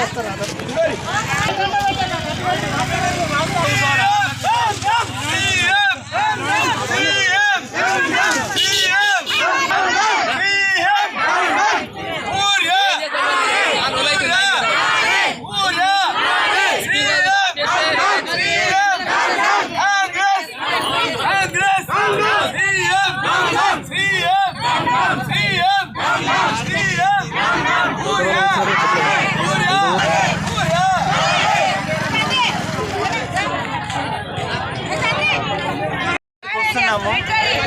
వస్తారు కూర్చున్నాము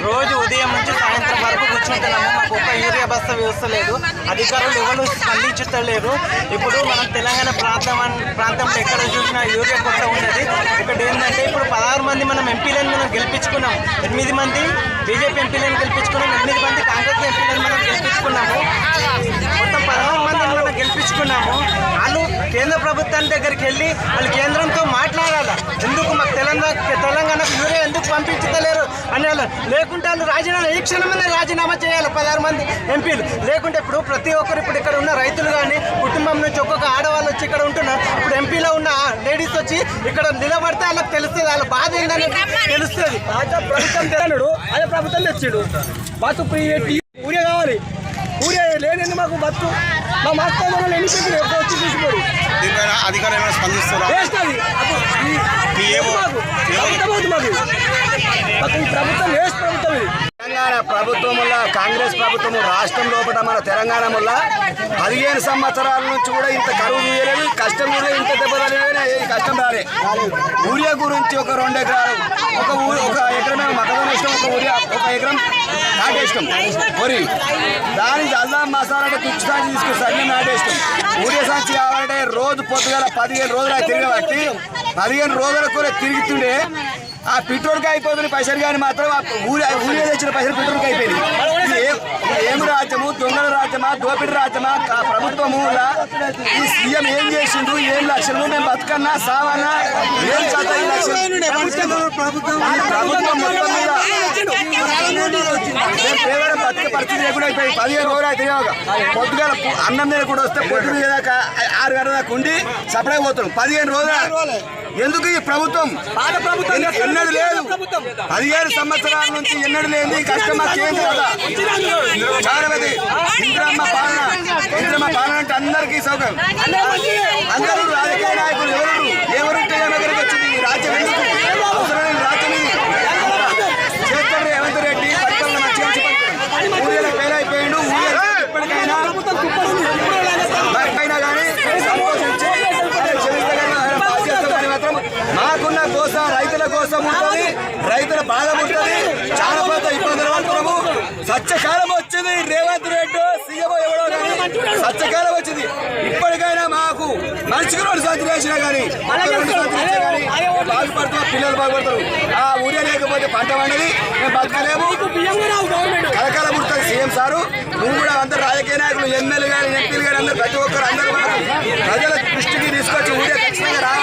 రోజు ఉదయం నుంచి సాయంత్రం వరకు కూర్చుంటున్నాము. మాకు ఒక్క యూరియా బస్తా వ్యవస్థ లేదు అధికారులు ఎవరు స్పందించలేరు ఇప్పుడు మనం తెలంగాణ ప్రాంతం ప్రాంతంలో ఎక్కడ చూసినా యూరియా కొత్త ఉన్నది. ఇక్కడ ఏంటంటే ఇప్పుడు పదహారు మంది మనం ఎంపీలను మనం గెలిపించుకున్నాం ఎనిమిది మంది బీజేపీ ఎంపీలను గెలిపించుకున్నాం ఎనిమిది మంది కాంగ్రెస్ ఎంపీలను మనం గెలిపించుకున్నాము. మొత్తం పదహారు మందిని మనం గెలిపించుకున్నాము. వాళ్ళు కేంద్ర ప్రభుత్వం దగ్గరికి వెళ్ళి వాళ్ళు కేంద్రంతో మాట్లాడాలి ఎందుకు మాకు తెలంగాణ తెలంగాణకు యూరియా ఎందుకు పంపించలేరు లేకుంటే వాళ్ళు రాజీనామా ఈ క్షణమైన రాజీనామా చేయాలి పదహారు మంది ఎంపీలు. లేకుంటే ఇప్పుడు ప్రతి ఒక్కరు ఇప్పుడు ఇక్కడ ఉన్న రైతులు కానీ కుటుంబం నుంచి ఒక్కొక్క ఆడవాళ్ళు వచ్చి ఇక్కడ ఉంటున్నారు. ఇప్పుడు ఎంపీలో ఉన్న లేడీస్ వచ్చి ఇక్కడ నిలబడితే వాళ్ళకి తెలుస్తుంది. వాళ్ళ బాధ ఏంటని తెలుస్తుంది. ప్రభుత్వం తెలనుడు అదే ప్రభుత్వం తెచ్చాడు. బతు ఊరే కావాలి. ఊరే లేని మాకు బతు. మా మాస్టర్ ఎన్ని చెప్పి వచ్చి చూసిపోయి దీనిపైన అధికారులు ఏమైనా స్పందిస్తారా? ఏమో- మాకు. ప్రభుత్వం వేస్ట్ ప్రభుత్వం ఇది. తెలంగాణ ప్రభుత్వం వల్ల కాంగ్రెస్ ప్రభుత్వం రాష్ట్రం లోపల మన తెలంగాణ వల్ల పదిహేను సంవత్సరాల నుంచి కూడా ఇంత కరువు తీయలేదు కష్టం కూడా ఇంత దెబ్బతలేదు కష్టం రాలే. ఊరియా గురించి ఒక రెండు ఎకరాలు ఒక ఊరి ఒక ఎకరం మకదం ఇష్టం ఒక ఊరియా ఒక ఎకరం నాటేస్తాం వరి దాని అల్లా మసాలా అంటే తుచ్చు సాంచి తీసుకొస్తే అన్ని నాటేస్తాం ఊరియా సాంచి కావాలంటే రోజు పొద్దుగల పదిహేను రోజులు తిరగబట్టి పదిహేను రోజుల కూడా తిరుగుతుండే ఆ పెట్రోల్కి అయిపోతుంది పైసలు కానీ మాత్రం ఊరి ఊరి తెచ్చిన పైసలు పెట్రోల్కి అయిపోయింది ఏమి రాజ్యము? దొంగల రాజ్యమా? దోపిడి రాజ్యమా? ప్రభుత్వము ఈ సీఎం ఏం చేసిండు ఏం లక్షలు? మేము బతుకన్నా సావన్నా? ఏం ప్రభుత్వం మొత్తం మీద బతికే పరిస్థితి లేకుండా అయిపోయి పదిహేను రోజులు అయితే పొద్దుగాల పు- అన్నం మీద కూడా వస్తే పొద్దున దాకా ఆరు గంటల దాకా ఉండి సప్లై పోతాం పదిహేను రోజులు? ఎందుకు ఈ ప్రభుత్వం? ఎన్న- ఎన్నడూ లేదు. పదిహేను సంవత్సరాల నుంచి ఎన్నడూ లేని కష్టం మాకు ఏం కదా చాలా ఇంద్రమ్మ అందరికీ సౌకర్యం. అందరూ రాజకీయ నాయకులు ఎవరు? ఎవరు దగ్గరికి వచ్చింది? ఈ రాజ్యం ఎందుకు అవసరమైన రాజ్యం ఇది. చేస్తారు రేవంత్ రెడ్డి పరిపాలన మంచిగా అయిపోయిండు. ఇప్పటికైనా కానీ సంతోషించి మాత్రం మాకున్న కోసం రైతుల కోసం ఉంటుంది. రైతుల బాధ ఉంటుంది. చాలా పెద్ద ఇబ్బందులు పడుతున్నాము. సత్యకాలం వచ్చింది రేవంత్ రెడ్డి. సత్యకాలం వచ్చింది. ఇప్పటికైనా మాకు మనిషికి రెండు సంచులు వేసినా కానీ రెండు కానీ పిల్లలు బాగుపడతారు. ఆ ఊరే లేకపోతే పంట పండది. మేము బతకలేము. కలకాల పుడుతుంది సీఎం సారు. నువ్వు కూడా అందరు రాజకీయ నాయకులు ఎమ్మెల్యే గారు ఎంపీలు గారు అందరు ప్రతి ఒక్కరు అందరూ ప్రజల దృష్టికి తీసుకొచ్చి ఊరే ఖచ్చితంగా రావాలని